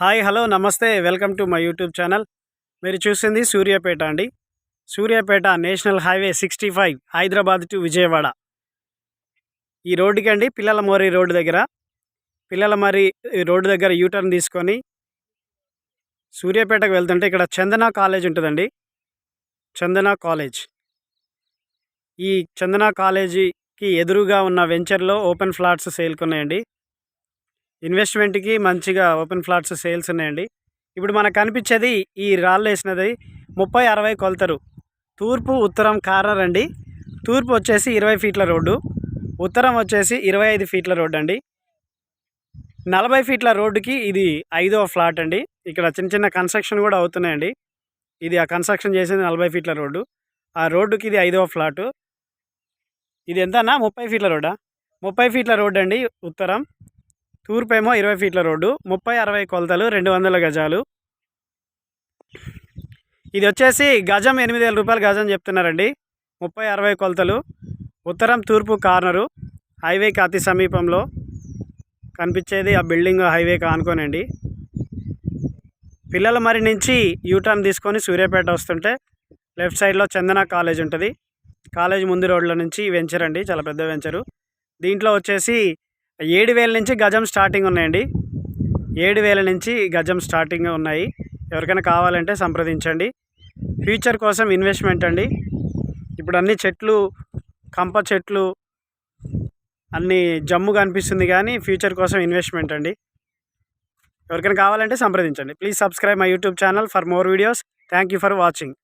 Hi hello namaste welcome to my YouTube channel. మీరు చూసింది సూర్యాపేట అండి. Suryapet national highway sixty five Hyderabad to Vijayawada. ఈ రోడ్డుకి అండి పిల్లల మోరి రోడ్డు దగ్గర. పిల్లల మరి రోడ్డు దగ్గర యూటర్న్ తీసుకొని సూర్యాపేటకు వెళ్తుంటే ఇక్కడ చందన కాలేజ్ ఉంటుందండి. చందన కాలేజ్. ఈ చందన కాలేజీకి ఎదురుగా ఉన్న వెంచర్లో ఓపెన్ ఫ్లాట్స్ సేల్కున్నాయండి. ఇన్వెస్ట్మెంట్కి మంచిగా ఓపెన్ ఫ్లాట్స్ సేల్స్ ఉన్నాయండి. ఇప్పుడు మనకు కనిపించేది ఈ రాళ్ళు వేసినది ముప్పై అరవై కొలతరు తూర్పు ఉత్తరం కార్నర్ అండి తూర్పు వచ్చేసి ఇరవై ఫీట్ల రోడ్డు. ఉత్తరం వచ్చేసి ఇరవై ఐదు ఫీట్ల రోడ్డు అండి. నలభై ఫీట్ల రోడ్డుకి ఇది ఐదో ఫ్లాట్ అండి. ఇక్కడ చిన్న చిన్న కన్స్ట్రక్షన్ కూడా అవుతున్నాయండి. ఇది ఆ కన్స్ట్రక్షన్ చేసేది నలభై ఫీట్ల రోడ్డు. ఆ రోడ్డుకి ఇది ఐదవ ఫ్లాటు. ఇది ఎంతనా ముప్పై ఫీట్ల రోడ్డా? ముప్పై ఫీట్ల రోడ్డు అండి ఉత్తరం. తూర్పు ఏమో ఇరవై ఫీట్ల రోడ్డు ముప్పై అరవై కొలతలు రెండు వందల గజాలు. ఇది వచ్చేసి గజం ఎనిమిది వేల రూపాయలు గజం చెప్తున్నారండి. ముప్పై అరవై కొలతలు. ఉత్తరం తూర్పు కార్నరు హైవేకి అతి సమీపంలో కనిపించేది ఆ బిల్డింగ్ హైవేకి ఆనుకోనండి. పిల్లల మరి నుంచి యూటర్న్ తీసుకొని సూర్యాపేట వస్తుంటే లెఫ్ట్ సైడ్లో చందన కాలేజ్ ఉంటుంది కాలేజ్ ముందు రోడ్ల నుంచి వెంచర్ అండి చాలా పెద్ద వెంచరు. దీంట్లో వచ్చేసి ఏడు వేల నుంచి గజం స్టార్టింగ్ ఉన్నాయండి. ఏడు వేల నుంచి గజం స్టార్టింగ్ ఉన్నాయి. ఎవరికైనా కావాలంటే సంప్రదించండి. ఫ్యూచర్ కోసం ఇన్వెస్ట్మెంట్ అండి. ఇప్పుడు అన్ని చెట్లు కంప చెట్లు అన్ని జమ్ము కనిపిస్తుంది కానీ ఫ్యూచర్ కోసం ఇన్వెస్ట్మెంట్ అండి. ఎవరికైనా కావాలంటే సంప్రదించండి. Please subscribe my YouTube channel for more videos. Thank you for watching.